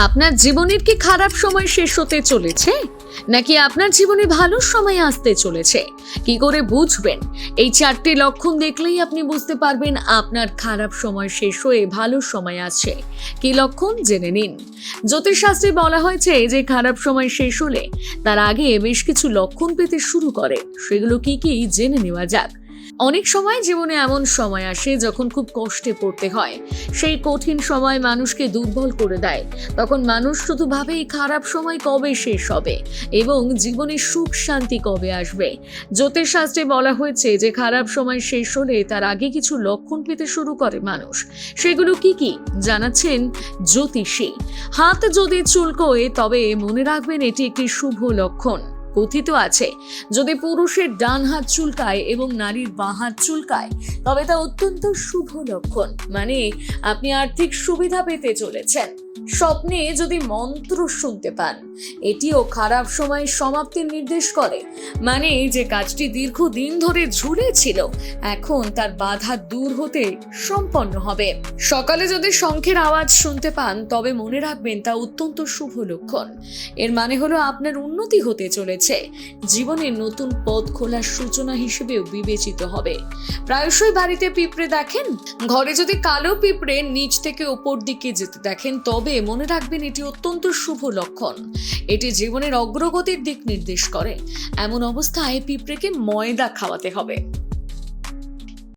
আপনার জীবনের কি খারাপ সময় শেষ হতে চলেছে? নাকি আপনার জীবনে ভালো সময় আসতে চলেছে? কি করে বুঝবেন? এই চারটি লক্ষণ দেখলেই আপনি বুঝতে পারবেন আপনার খারাপ সময় শেষ হয়ে ভালো সময় আছে। কি লক্ষণ? জেনে নিন। জ্যোতিষশাস্ত্রে বলা হয়েছে যে খারাপ সময় শেষ হলে তার আগে বেশ কিছু লক্ষণ পেতে শুরু করে। সেগুলো কি কি? জেনে নেওয়া যাক। অনেক সময় জীবনে এমন সময় আসে যখন খুব কষ্টে পড়তে হয়। সেই কঠিন সময় মানুষকে দুর্বল করে দেয়। তখন মানুষ শুধু ভাবে এই খারাপ সময় কবে শেষ হবে এবং জীবনে সুখ শান্তি কবে আসবে। জ্যোতিষশাস্ত্রে বলা হয়েছে যে খারাপ সময় শেষ হলে তার আগে কিছু লক্ষণ পেতে শুরু করে মানুষ। সেগুলো কি কি? জানাচ্ছেন জ্যোতিষী। হাত যদি চুলকোয় তবে মনে রাখবেন এটি একটি শুভ লক্ষণ। কথিত আছে, যদি পুরুষের ডান হাত চুলকায় এবং নারীর বাঁ হাত চুলকায়, তবে তা অত্যন্ত শুভ লক্ষণ। মানে আপনি আর্থিক সুবিধা পেতে চলেছেন। স্বপ্নে যদি মন্ত্র শুনতে পান, এটিও খারাপ সময় সমাপ্তির নির্দেশ করে। মানে যে কাজটি দীর্ঘদিন ধরে ঝুলেছিল, এখন তার বাধা দূর হতে সম্পন্ন হবে। সকালে যদি শঙ্খের আওয়াজ শুনতে পান, তবে মনে রাখবেন তা অত্যন্ত শুভ লক্ষণ। এর মানে হলো আপনার উন্নতি হতে চলেছে। জীবনের নতুন পথ খোলার সূচনা হিসেবেও বিবেচিত হবে। প্রায়শই বাড়িতে পিঁপড়ে দেখেন, ঘরে যদি কালো পিঁপড়ে নিচ থেকে ওপর দিকে যেতে দেখেন, তবে মনে রাখবেন এটি অত্যন্ত শুভ লক্ষণ। এটি জীবনের অগ্রগতির দিক নির্দেশ করে। এমন অবস্থায় পিঁপড়েকে ময়দা খাওয়াতে হবে।